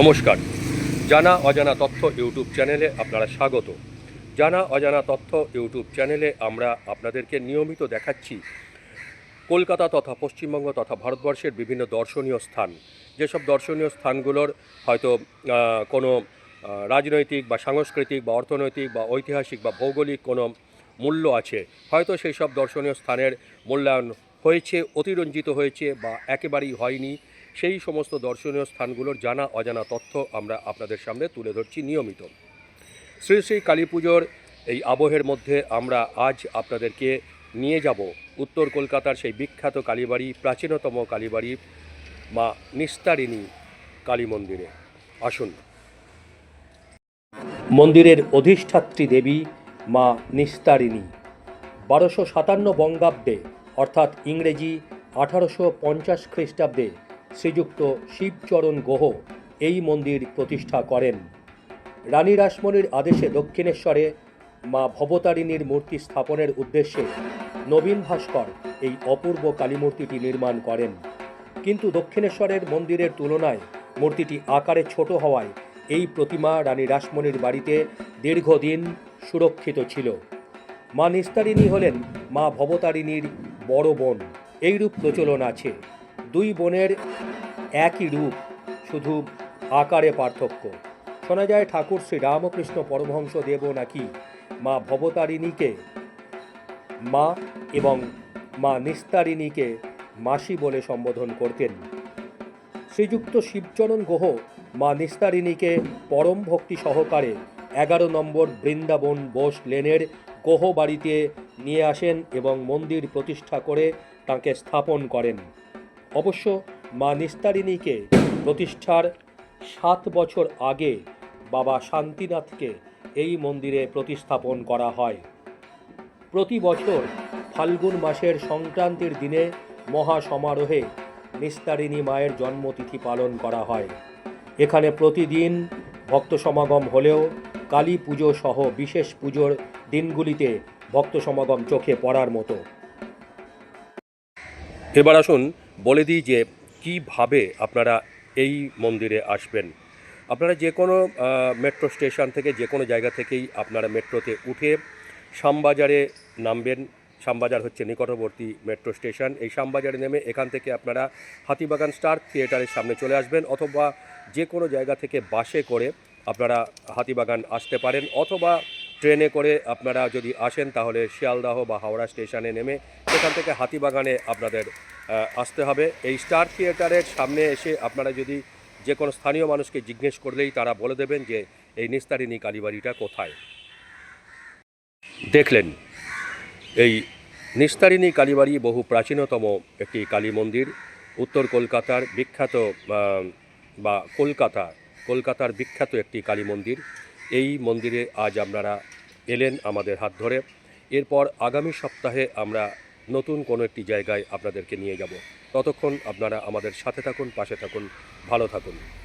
নমস্কার। জানা অজানা তথ্য ইউটিউব চ্যানেলে আপনারা স্বাগত। জানা অজানা তথ্য ইউটিউব চ্যানেলে আমরা আপনাদেরকে নিয়মিত দেখাচ্ছি কলকাতা তথা পশ্চিমবঙ্গ তথা ভারতবর্ষের বিভিন্ন দর্শনীয় স্থান। যেসব দর্শনীয় স্থানগুলোর হয়তো কোনো রাজনৈতিক বা সাংস্কৃতিক বা অর্থনৈতিক বা ঐতিহাসিক বা ভৌগোলিক কোনো মূল্য আছে, হয়তো সেই সব দর্শনীয় স্থানের মূল্যায়ন হয়েছে, অতিরঞ্জিত হয়েছে বা একেবারেই হয়নি। সেই সমস্ত দর্শনীয় স্থানগুলোর জানা অজানা তথ্য আমরা আপনাদের সামনে তুলে ধরছি নিয়মিত। শ্রী শ্রী কালী পুজোর এই আবহের মধ্যে আমরা আজ আপনাদেরকে নিয়ে যাব উত্তর কলকাতার সেই বিখ্যাত কালীবাড়ি, প্রাচীনতম কালীবাড়ি, মা নিস্তারিণী কালী মন্দিরে। আসুন। মন্দিরের অধিষ্ঠাত্রী দেবী মা নিস্তারিণী, বারোশো সাতান্ন বঙ্গাব্দে, অর্থাৎ ইংরেজি আঠারোশো পঞ্চাশ খ্রিস্টাব্দে শ্রীযুক্ত শিবচরণ গুহ এই মন্দির প্রতিষ্ঠা করেন। রানী রাসমণির আদেশে দক্ষিণেশ্বরে মা ভবতারিণীর মূর্তি স্থাপনের উদ্দেশ্যে নবীন ভাস্কর এই অপূর্ব কালীমূর্তিটি নির্মাণ করেন। কিন্তু দক্ষিণেশ্বরের মন্দিরের তুলনায় মূর্তিটি আকারে ছোট হওয়ায় এই প্রতিমা রানী রাসমণির বাড়িতে দীর্ঘদিন সুরক্ষিত ছিল। মা নিস্তারিণী হলেন মা ভবতারিণীর বড় বোন। এইরূপ প্রচলন আছে। দুই বোনের একই রূপ, শুধু আকারে পার্থক্য। শোনা যায় ঠাকুর শ্রী রামকৃষ্ণ পরমহংস দেব নাকি মা ভবতারিণীকে, মা এবং মা নিস্তারিণীকে মাসি বলে সম্বোধন করতেন। শ্রীযুক্ত শিবচরণ গুহ মা নিস্তারিণীকে পরম ভক্তি সহকারে এগারো নম্বর বৃন্দাবন বোস লেনের গোহ বাড়িতে নিয়ে আসেন এবং মন্দির প্রতিষ্ঠা করে তাকে স্থাপন করেন। অবশ্য মা নিস্তারিণীকে প্রতিষ্ঠার সাত বছর আগে বাবা শান্তিনাথকে এই মন্দিরে প্রতিস্থাপন করা হয়। প্রতি বছর ফাল্গুন মাসের সংক্রান্তির দিনে মহা সমারোহে নিস্তারিণী মায়ের জন্মতিথি পালন করা হয়। এখানে প্রতিদিন ভক্ত সমাগম হলেও কালী পুজো সহ বিশেষ পুজোর দিনগুলিতে ভক্ত সমাগম চোখে পড়ার মতো। এবার আসুন বলে দিই যে কীভাবে আপনারা এই মন্দিরে আসবেন। আপনারা যে কোনো মেট্রো স্টেশন থেকে যে কোনো জায়গা থেকেই আপনারা মেট্রোতে উঠে শ্যামবাজারে নামবেন। শ্যামবাজার হচ্ছে নিকটবর্তী মেট্রো স্টেশন এই শ্যামবাজারে নেমে এখান থেকে আপনারা হাতিবাগান স্টার থিয়েটারের সামনে চলে আসবেন অথবা যে কোনো জায়গা থেকে বাসে করে আপনারা হাতিবাগান আসতে পারেন অথবা ট্রেনে করে আপনারা যদি আসেন, তাহলে শিয়ালদাহ বা হাওড়া স্টেশনে নেমে সেখান থেকে হাতিবাগানে আপনাদের আসতে হবে। এই স্টার থিয়েটারের সামনে এসে আপনারা যদি যে কোনো স্থানীয় মানুষকে জিজ্ঞেস করলেই তারা বলে দেবেন যে, এই নিস্তারিণী কালীবাড়িটা কোথায়? দেখলেন, এই নিস্তারিণী কালীবাড়ি বহু প্রাচীনতম একটি কালী মন্দির। উত্তর কলকাতার বিখ্যাত বা কলকাতা, কলকাতার বিখ্যাত একটি কালী মন্দির। এই মন্দিরে আজ আপনারা এলেন আমাদের হাত ধরে। এরপর আগামী সপ্তাহে আমরা নতুন কোনো একটি জায়গায় আপনাদেরকে নিয়ে যাব। ততক্ষণ আপনারা আমাদের সাথে থাকুন, পাশে থাকুন, ভালো থাকুন।